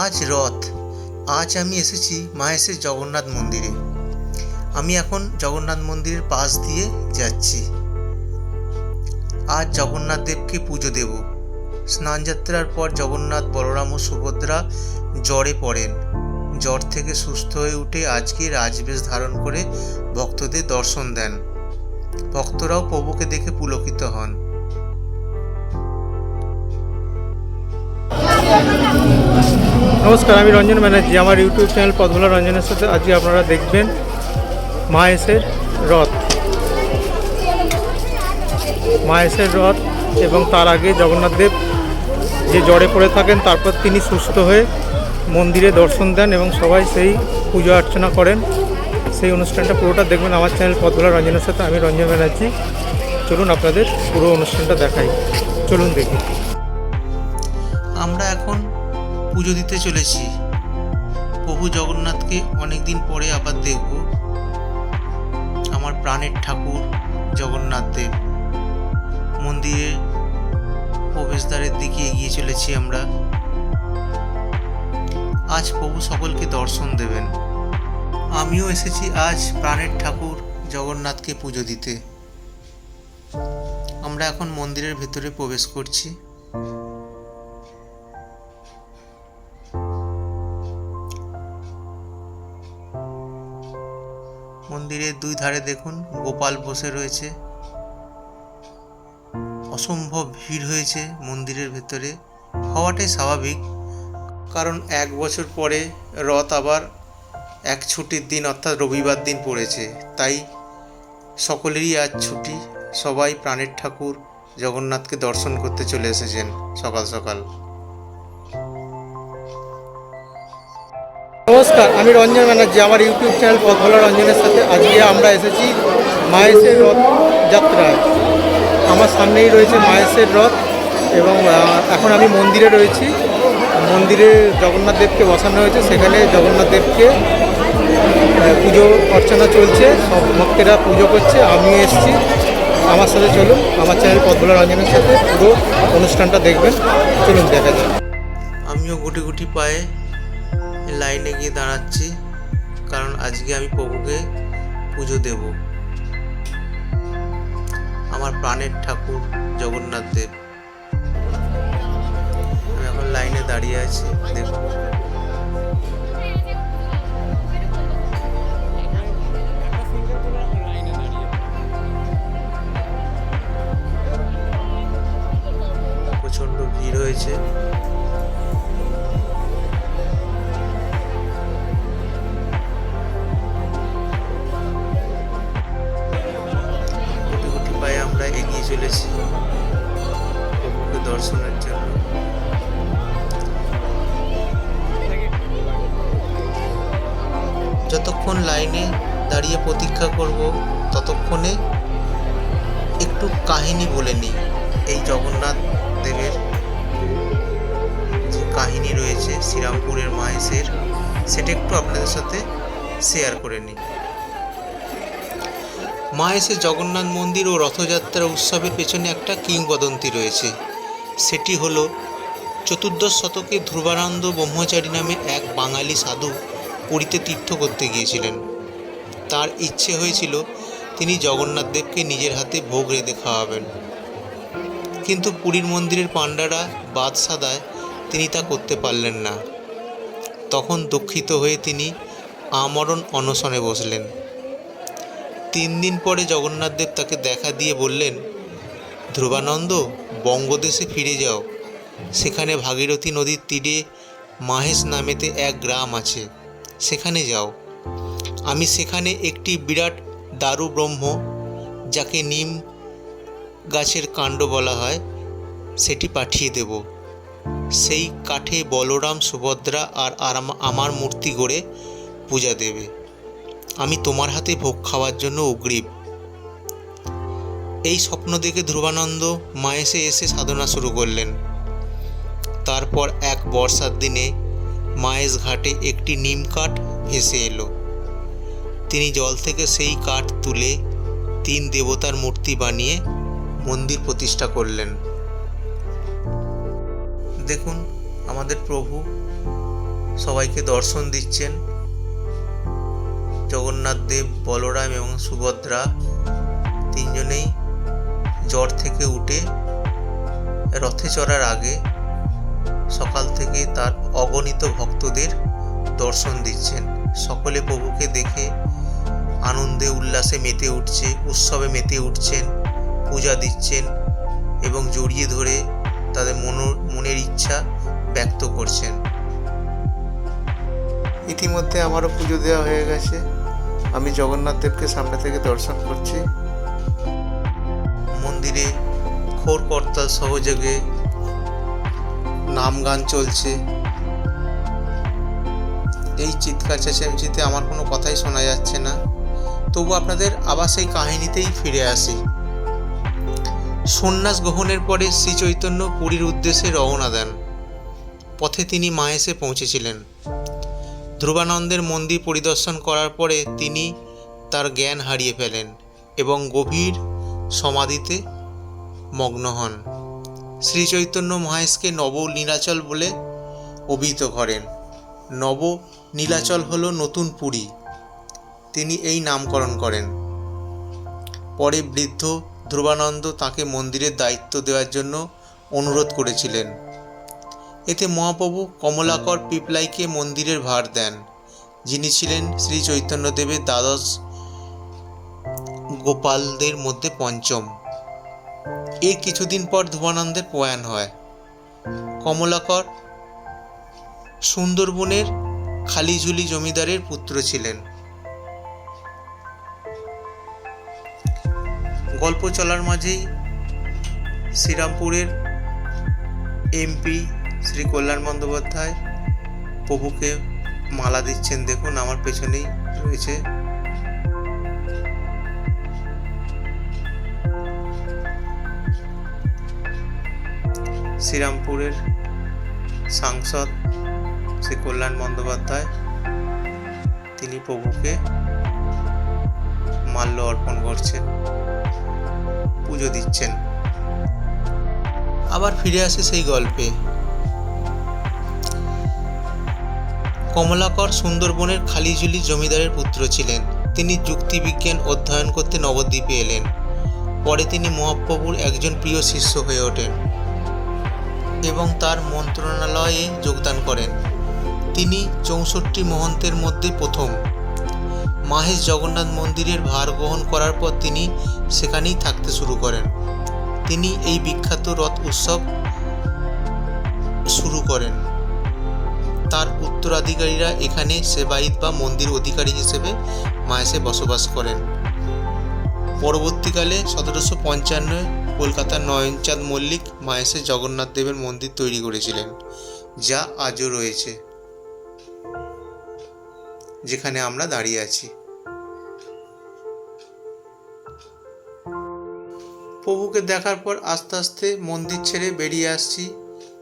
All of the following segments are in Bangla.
আজ রথ। আজ আমি এসেছি মাহেশের জগন্নাথ মন্দিরে। আমি এখন জগন্নাথ মন্দিরের পাশ দিয়ে যাচ্ছি। আজ জগন্নাথ দেবকে পুজো দেব। স্নানযাত্রার পর জগন্নাথ, বলরাম ও সুভদ্রা জ্বরে পড়েন। জ্বর থেকে সুস্থ হয়ে উঠে আজকে রাজবেশ ধারণ করে ভক্তদের দর্শন দেন। ভক্তরাও প্রভুকে দেখে পুলকিত হন। নমস্কার, আমি রঞ্জন ব্যানার্জি। আমার ইউটিউব চ্যানেল পদভোলা রঞ্জনের সাথে আজকে আপনারা দেখবেন মাহেশের রথ। মাহেশের রথ এবং তার আগে জগন্নাথ দেব যে জ্বরে পড়ে থাকেন, তারপর তিনি সুস্থ হয়ে মন্দিরে দর্শন দেন এবং সবাই সেই পুজো অর্চনা করেন। সেই অনুষ্ঠানটা পুরোটা দেখবেন আমার চ্যানেল পদভোলা রঞ্জনের সাথে। আমি রঞ্জন ব্যানার্জি। চলুন আপনাদের পুরো অনুষ্ঠানটা দেখাই। চলুন দেখি। আমরা এখন পুজো দিতে চলেছি। প্রভু জগন্নাথকে অনেকদিন পরে আবার দেখব। আমার প্রাণের ঠাকুর জগন্নাথ দেব। মন্দিরের প্রবেশদ্বারের দিকে এগিয়ে চলেছি আমরা। আজ প্রভু সকলকে দর্শন দেবেন। আমিও এসেছি আজ প্রাণের ঠাকুর জগন্নাথকে পুজো দিতে। আমরা এখন মন্দিরের ভেতরে প্রবেশ করছি। মন্দিরের দুই ধারে দেখুন গোপাল বসে রয়েছে। অসম্ভব ভিড় হয়েছে মন্দিরের ভেতরে। হওয়াটাই স্বাভাবিক, কারণ এক বছর পরে রথ আবার এক ছুটির দিন অর্থাৎ রবিবার দিন পড়েছে। তাই সকলেরই আজ ছুটি। সবাই প্রাণের ঠাকুর জগন্নাথকে দর্শন করতে চলে এসেছেন সকাল সকাল। নমস্কার, আমি রঞ্জন ব্যানার্জি, আমার ইউটিউব চ্যানেল পথভোলা রঞ্জনের সাথে আজকে আমরা এসেছি মাহেশের রথ যাত্রায়। আমার সামনেই রয়েছে মাহেশের রথ এবং এখন আমি মন্দিরে রয়েছি। মন্দিরে জগন্নাথ দেবকে বসানো হয়েছে, সেখানে জগন্নাথ দেবকে পুজো অর্চনা চলছে, সব ভক্তেরা পুজো করছে, আমিও এসেছি। আমার সাথে চলুন, আমার চ্যানেল পথভোলা রঞ্জনের সাথে পুরো অনুষ্ঠানটা দেখবেন। চলুন, দেখা যাক। আমিও গুটি গুটি পায়ে লাইনে গিয়ে দাঁড়াচ্ছি, কারণ আজকে আমি প্রভুকে পুজো দেব। আমার প্রাণের ঠাকুর জগন্নাথ দেব। আমি এখন লাইনে দাঁড়িয়ে আছি, দেখুন। প্রচণ্ড ভিড় হয়েছে। যতক্ষণ লাইনে দাঁড়িয়ে প্রতীক্ষা করব, ততক্ষণে একটু কাহিনী বলে নিই। এই জগন্নাথ দেবের যে কাহিনী রয়েছে শ্রীরামপুরের মাহেশের, সেটা একটু আপনাদের সাথে শেয়ার করে নিই। মাহেশের জগন্নাথ মন্দির ও রথযাত্রা উৎসবের পেছনে একটা কিংবদন্তি রয়েছে। সেটি হলো চতুর্দশ শতকে ধ্রুবানন্দ ব্রহ্মচারী নামে এক বাঙালি সাধু পুরীতে তীর্থ করতে গিয়েছিলেন। তার ইচ্ছে হয়েছিল তিনি জগন্নাথ দেবকে নিজের হাতে ভোগ রেঁধে খাওয়াবেন। কিন্তু পুরীর মন্দিরের পাণ্ডারা বাদ সাদায় তিনি তা করতে পারলেন না। তখন দুঃখিত হয়ে তিনি আমরণ অনশনে বসলেন। তিন দিন পরে জগন্নাথদেব তাকে দেখা দিয়ে বললেন, ধ্রুবানন্দ, বঙ্গদেশে ফিরে যাও। সেখানে ভাগীরথী নদীর তীরে মাহেশ নামেতে এক গ্রাম আছে। সেখানে যাও। আমি সেখানে একটি বিরাট দারু ব্রহ্ম, যাকে নিম গাছের কাণ্ড বলা হয়, সেটি পাঠিয়ে দেব। সেই কাঠে বলরাম, সুভদ্রা আর আমার মূর্তি গড়ে পূজা দেবে। আমি তোমার হাতে ভোগ খাওয়ার জন্য উগ্রীব এই স্বপ্ন দেখে ধ্রুবানন্দ মায়েসে এসে সাধনা শুরু করলেন। তারপর এক বর্ষার দিনে মায়েস ঘাটে একটি নিম কাঠ ভেসে এলো। তিনি জল থেকে সেই কাঠ তুলে তিন দেবতার মূর্তি বানিয়ে মন্দির প্রতিষ্ঠা করলেন। দেখুন, আমাদের প্রভু সবাইকে দর্শন দিচ্ছেন। জগন্নাথ দেব, বলরাম এবং সুভদ্রা তিনজনেই জ্বর থেকে উঠে রথে চড়ার আগে সকাল থেকে তার অগণিত ভক্তদের দর্শন দিচ্ছেন। সকলে প্রভুকে দেখে আনন্দে উল্লাসে মেতে উঠছে উৎসবে মেতে উঠছেন পূজা দিচ্ছেন এবং জড়িয়ে ধরে তাদের মন মনের ইচ্ছা ব্যক্ত করছেন। ইতিমধ্যে আমারও পুজো দেওয়া হয়ে গেছে। আমি জগন্নাথ দেবকে সামনে থেকে দর্শন করছি। মন্দিরে খোর কর্তার সহযোগে নাম গান চলছে। এই চিৎকার চেঁচামেচিতে আমার কোনো কথাই শোনা যাচ্ছে না। তবু আপনাদের আবার সেই কাহিনীতেই ফিরে আসি। সন্ন্যাস গ্রহণের পরে শ্রী চৈতন্য পুরীর উদ্দেশ্যে রওনা দেন। পথে তিনি মায়েসে পৌঁছেছিলেন। ধ্রুবানন্দের মন্দির পরিদর্শন করার পরে তিনি তার জ্ঞান হারিয়ে ফেলেন এবং গভীর সমাধিতে মগ্ন হন। শ্রী চৈতন্য মহেশকে নব নীলাচল বলে অভিহিত করেন। নব নীলাচল হল নতুন পুরী। তিনি এই নামকরণ করেন। পরে বৃদ্ধ ধ্রুবানন্দ তাকে মন্দিরের দায়িত্ব দেওয়ার জন্য অনুরোধ করেছিলেন। এতে মহাপ্রভু কমলাকর পিপলাইকে মন্দিরের ভার দেন, যিনি ছিলেন শ্রী চৈতন্যদেবের দ্বাদশ গোপালদের মধ্যে পঞ্চম। এর কিছুদিন পর ধুবানন্দের প্রয়াণ হয়। কমলাকর সুন্দরবনের খালিঝুলি জমিদারের পুত্র ছিলেন। গল্প চলার মাঝেই শ্রীরামপুরের এমপি শ্রী কল্যাণ বন্দ্যোপাধ্যায় প্রভুকে মালা দিচ্ছেন। দেখুন, আমার পেছনেই রয়েছে শ্রীরামপুরের সাংসদ শ্রী কল্যাণ বন্দ্যোপাধ্যায়। তিনি প্রভুকে মাল্য অর্পণ করছেন, পুজো দিচ্ছেন। আবার ফিরে আসে সেই গল্পে। কমলাকর সুন্দরবনের খালিজুলি জমিদারের পুত্র ছিলেন। তিনি যুক্তিবিজ্ঞান অধ্যয়ন করতে নবদ্বীপে এলেন। পরে তিনি মহাপ্রভুর একজন প্রিয় শিষ্য হয়ে ওঠেন। এবং তার মন্ত্রণালয়ে যোগদান করেন। তিনি চৌষট্টি মহন্তের মধ্যে প্রথম। মাহেশ জগন্নাথ মন্দিরের ভার গ্রহণ করার পর তিনি সেখানেই থাকতে শুরু করেন। তিনি এই বিখ্যাত রথ উৎসব শুরু করেন। তার উত্তরাধিকারীরা এখানে সেবায়িত বা মন্দির অধিকারী হিসেবে মায়েসে বসবাস করেন। পরবর্তীকালে সতেরোশো পঞ্চান্নয় কলকাতার নয়নচাঁদ মল্লিক মায়েসে জগন্নাথ দেবের মন্দির তৈরি করেছিলেন, যা আজও রয়েছে, যেখানে আমরা দাঁড়িয়ে আছি। প্রভুকে দেখার পর আস্তে আস্তে মন্দির ছেড়ে বেরিয়ে আসছি।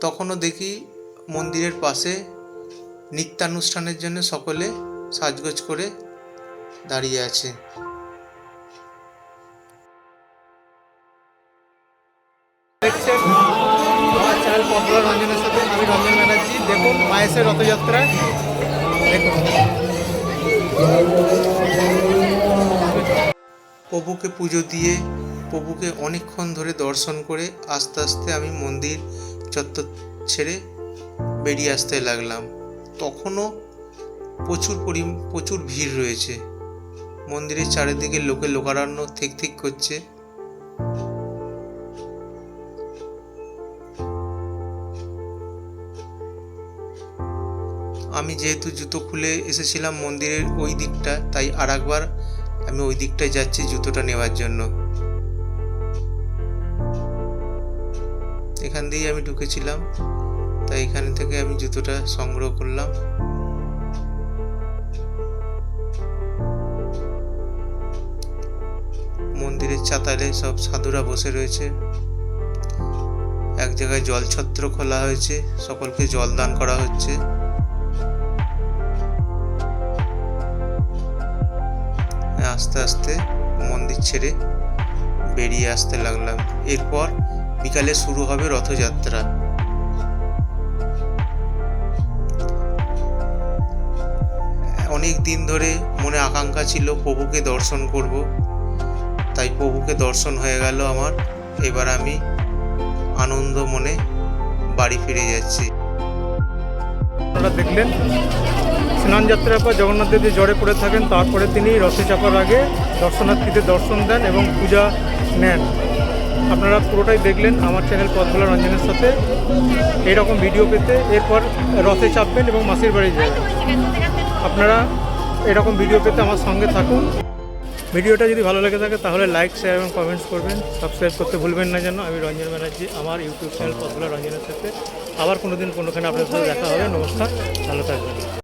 তখনও দেখি মন্দিরের পাশে নিত্যানুষ্ঠানের জন্য সকলে সাজগোজ করে দাঁড়িয়ে আছে। দেখছেন আমার চ্যানেল পপুলার রঞ্জনের সাথে আমি রঞ্জন ব্যানার্জি। দেখুন মায়েসের রথযাত্রা দেখুন। প্রভুকে পুজো দিয়ে, প্রভুকে অনেকক্ষণ ধরে দর্শন করে আস্তে আস্তে আমি মন্দির চত্বর ছেড়ে বেরিয়ে আসতে লাগলাম। তখনও প্রচুর পরি, প্রচুর ভিড় রয়েছে। মন্দিরের চারিদিকে লোকে লোকারণ্য ঠিক ঠিক করছে। আমি যেহেতু জুতো খুলে এসেছিলাম মন্দিরের ওই দিকটা, তাই আর একবার আমি ওই দিকটায় যাচ্ছি জুতোটা নেওয়ার জন্য। এখান দিয়েই আমি ঢুকেছিলাম, তাই এখান থেকে আমি জুতোটা সংগ্রহ করলাম। মন্দিরের চাতালে সব সাধুরা বসে রয়েছে। এক জায়গায় জলছত্র খোলা হয়েছে, সকলকে জল দান করা হচ্ছে। আস্তে আস্তে মন্দির ছেড়ে বেরিয়ে আসতে লাগলাম। এরপর বিকালে শুরু হবে রথযাত্রা। অনেক দিন ধরে মনে আকাঙ্ক্ষা ছিল প্রভুকে দর্শন করব। তাই প্রভুকে দর্শন হয়ে গেল আমার। এবার আমি আনন্দ মনে বাড়ি ফিরে যাচ্ছি। দেখলেন স্নান যাত্রার পর জগন্নাথ দেব জ্বরে পড়ে থাকেন, তারপরে তিনি রথে চাপার আগে দর্শনার্থীদের দর্শন দেন এবং পূজা নেন। আপনারা পুরোটাই দেখলেন আমার চ্যানেল পথভোলা রঞ্জনের সাথে। এইরকম ভিডিও পেতে এরপর রথে চাপবেন এবং মাসির বাড়ি যাবেন। আপনারা এরকম ভিডিও পেতে আমার সঙ্গে থাকুন। ভিডিওটা যদি ভালো লেগে থাকে তাহলে লাইক শেয়ার এবং কমেন্টস করবেন। সাবস্ক্রাইব করতে ভুলবেন না যেন। আমি রঞ্জন ব্যানার্জি, আমার ইউটিউব চ্যানেল পথভোলা রঞ্জনের সাথে। আবার কোনো দিন কোনোখানে আপনাদের সাথে দেখা হবে। নমস্কার, ভালো থাকবেন।